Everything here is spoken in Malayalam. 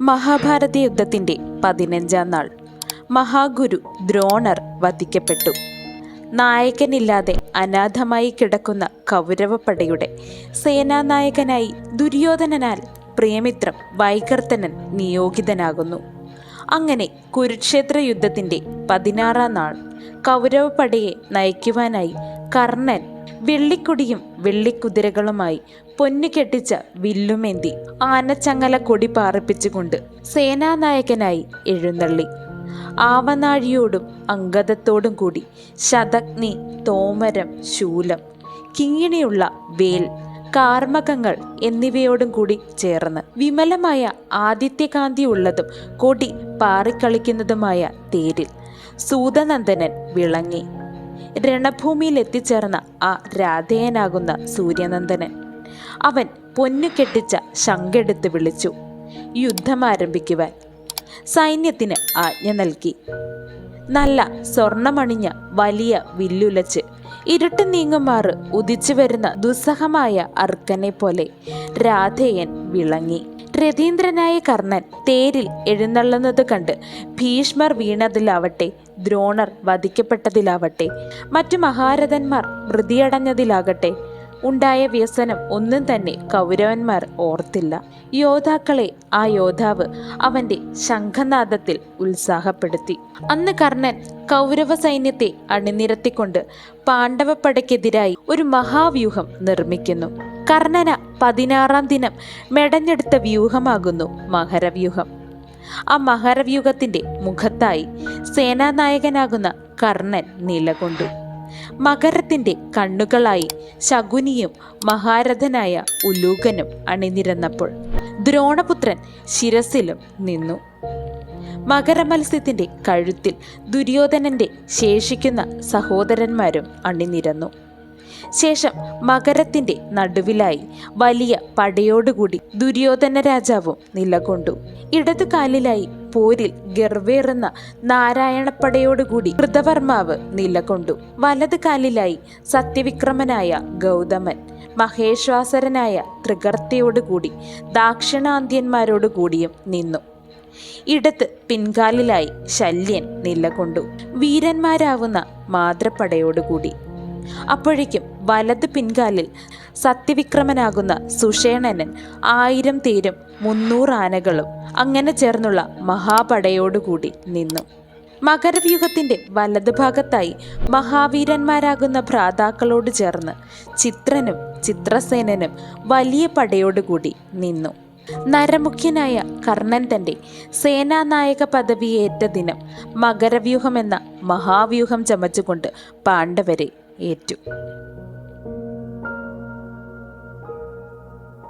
മഹാഭാരത യുദ്ധത്തിന്റെ പതിനഞ്ചാം നാൾ. മഹാഗുരു ദ്രോണർ വധിക്കപ്പെട്ടു. നായകനില്ലാതെ അനാഥമായി കിടക്കുന്ന കൗരവപ്പടയുടെ സേനാനായകനായി ദുര്യോധനനാൽ പ്രിയമിത്രം വൈകർത്തനൻ നിയോഗിതനാകുന്നു. അങ്ങനെ കുരുക്ഷേത്ര യുദ്ധത്തിന്റെ പതിനാറാം നാൾ കൗരവപ്പടയെ നയിക്കുവാനായി കർണൻ വെള്ളിക്കൊടിയും വെള്ളിക്കുതിരകളുമായി പൊന്നു കെട്ടിച്ച വില്ലുമേന്തി ആനച്ചങ്ങല കൊടി പാറിപ്പിച്ചുകൊണ്ട് സേനാനായകനായി എഴുന്നള്ളി. ആവനാഴിയോടും അങ്കദത്തോടും കൂടി ശതഗ്നി തോമരം ശൂലം കിങ്ങിണിയുള്ള വേൽ കാർമകങ്ങൾ എന്നിവയോടും കൂടി ചേർന്ന് വിമലമായ ആദിത്യകാന്തി ഉള്ളതും കൊടി പാറിക്കളിക്കുന്നതുമായ തേരിൽ സൂതനന്ദനൻ വിളങ്ങി. രണഭൂമിയിൽ എത്തിച്ചേർന്ന ആ രാധേയനാകുന്ന സൂര്യനന്ദനൻ അവൻ പൊന്നു കെട്ടിച്ച ശങ്കെടുത്ത് വിളിച്ചു. യുദ്ധം ആരംഭിക്കുവാൻ സൈന്യത്തിന് ആജ്ഞ നൽകി. നല്ല സ്വർണമണിഞ്ഞ വലിയ വില്ലുലച്ച് ഇരുട്ട് നീങ്ങുമാറ് ഉദിച്ചു വരുന്ന ദുസ്സഹമായ അർക്കനെ പോലെ രാധേയൻ വിളങ്ങി. രതീന്ദ്രനായ കർണൻ തേരിൽ എഴുന്നള്ളുന്നത് കണ്ട് ഭീഷ്മർ വീണതിലാവട്ടെ ദ്രോണർ വധിക്കപ്പെട്ടതിലാവട്ടെ മറ്റു മഹാരഥന്മാർ മൃതിയടഞ്ഞതിലാകട്ടെ ഉണ്ടായ വ്യസനം ഒന്നും തന്നെ കൗരവന്മാർ ഓർത്തില്ല. യോദ്ധാക്കളെ ആ യോദ്ധാവ് അവന്റെ ശംഖനാദത്തിൽ ഉത്സാഹപ്പെടുത്തി. അന്ന് കർണൻ കൗരവ സൈന്യത്തെ അണിനിരത്തിക്കൊണ്ട് പാണ്ഡവപ്പടയ്ക്കെതിരായി ഒരു മഹാവ്യൂഹം നിർമ്മിക്കുന്നു. കർണന പതിനാറാം ദിനം മെടഞ്ഞെടുത്ത വ്യൂഹമാകുന്നു മഹരവ്യൂഹം. ആ മഹരവ്യൂഹത്തിന്റെ മുഖത്തായി സേനാനായകനാകുന്ന കർണൻ നിലകൊണ്ടു. മകരത്തിന്റെ കണ്ണുകളായി ശകുനിയും മഹാരഥനായ ഉലൂകനും അണിനിരന്നപ്പോൾ ദ്രോണപുത്രൻ ശിരസിലും നിന്നു. മകരമത്സ്യത്തിന്റെ കഴുത്തിൽ ദുര്യോധനന്റെ ശേഷിക്കുന്ന സഹോദരന്മാരും അണിനിരന്നു. ശേഷം മകരത്തിന്റെ നടുവിലായി വലിയ പടയോടുകൂടി ദുര്യോധന രാജാവും നിലകൊണ്ടു. ഇടതുകാലിലായി പോരിൽ ഗർവേറുന്ന നാരായണപ്പടയോടുകൂടി കൃതവർമാവ് നിലകൊണ്ടു. വലത് കാലിലായി സത്യവിക്രമനായ ഗൗതമൻ മഹേശ്വാസരനായ ത്രികർത്തയോടുകൂടി ദാക്ഷിണാന്ത്യന്മാരോടുകൂടിയും നിന്നു. ഇടത്ത് പിൻകാലിലായി ശല്യൻ നിലകൊണ്ടു. വീരന്മാരാവുന്ന മാതൃപ്പടയോടുകൂടി. അപ്പോഴേക്കും വലത് പിൻകാലിൽ സത്യവിക്രമനാകുന്ന സുഷേണനൻ ആയിരം തേരും മുന്നൂറ് ആനകളും അങ്ങനെ ചേർന്നുള്ള മഹാപടയോടുകൂടി നിന്നു. മകരവ്യൂഹത്തിന്റെ വലതുഭാഗത്തായി മഹാവീരന്മാരാകുന്ന ഭ്രാതാക്കളോട് ചേർന്ന് ചിത്രനും ചിത്രസേനനും വലിയ പടയോടുകൂടി നിന്നു. നരമുഖ്യനായ കർണൻ തന്റെ സേനാനായക പദവിയേറ്റ ദിനം മകരവ്യൂഹം എന്ന മഹാവ്യൂഹം ചമച്ചുകൊണ്ട് പാണ്ഡവരെ ഏറ്റു.